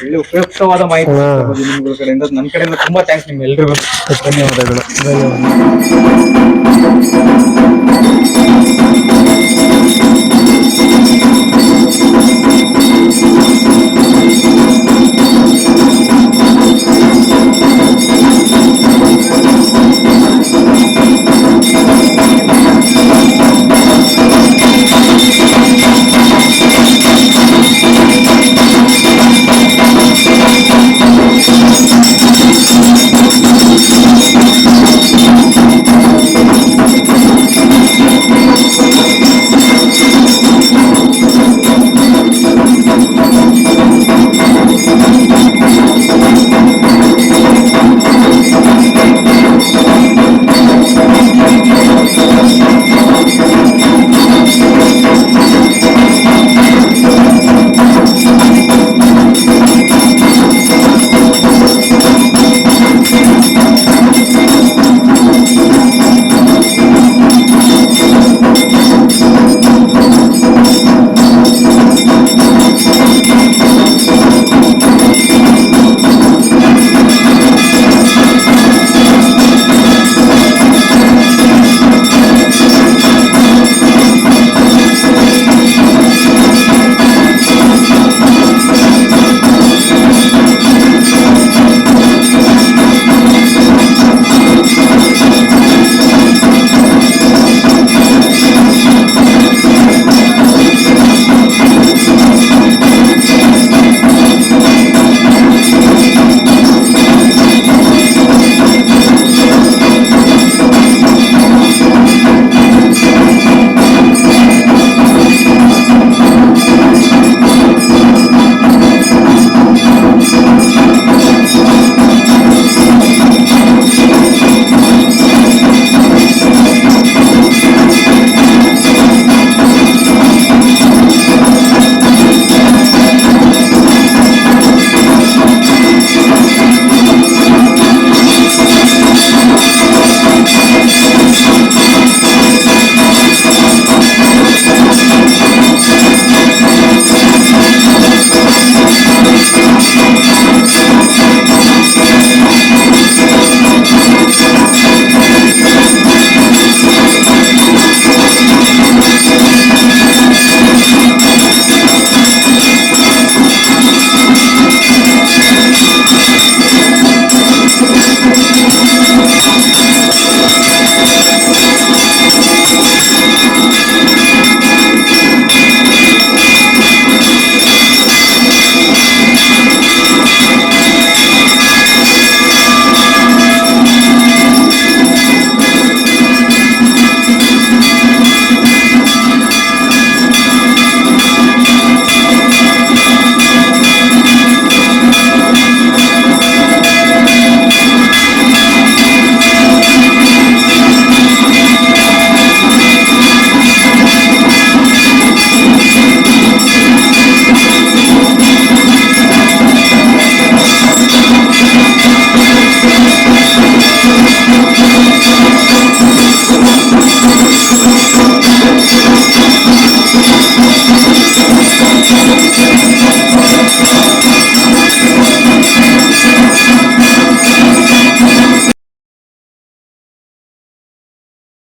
ಒಳ್ಳೆ ಉಪಯುಕ್ತವಾದ ಮಾಹಿತಿ ನಿಮ್ಮ ನಿಮ್ಗಳ ಕಡೆಯಿಂದ. ನನ್ನ ಕಡೆಯಿಂದ ತುಂಬಾ ಥ್ಯಾಂಕ್ಸ್ ನಿಮ್ ಎಲ್ರಿಗೂ ಧನ್ಯವಾದಗಳು.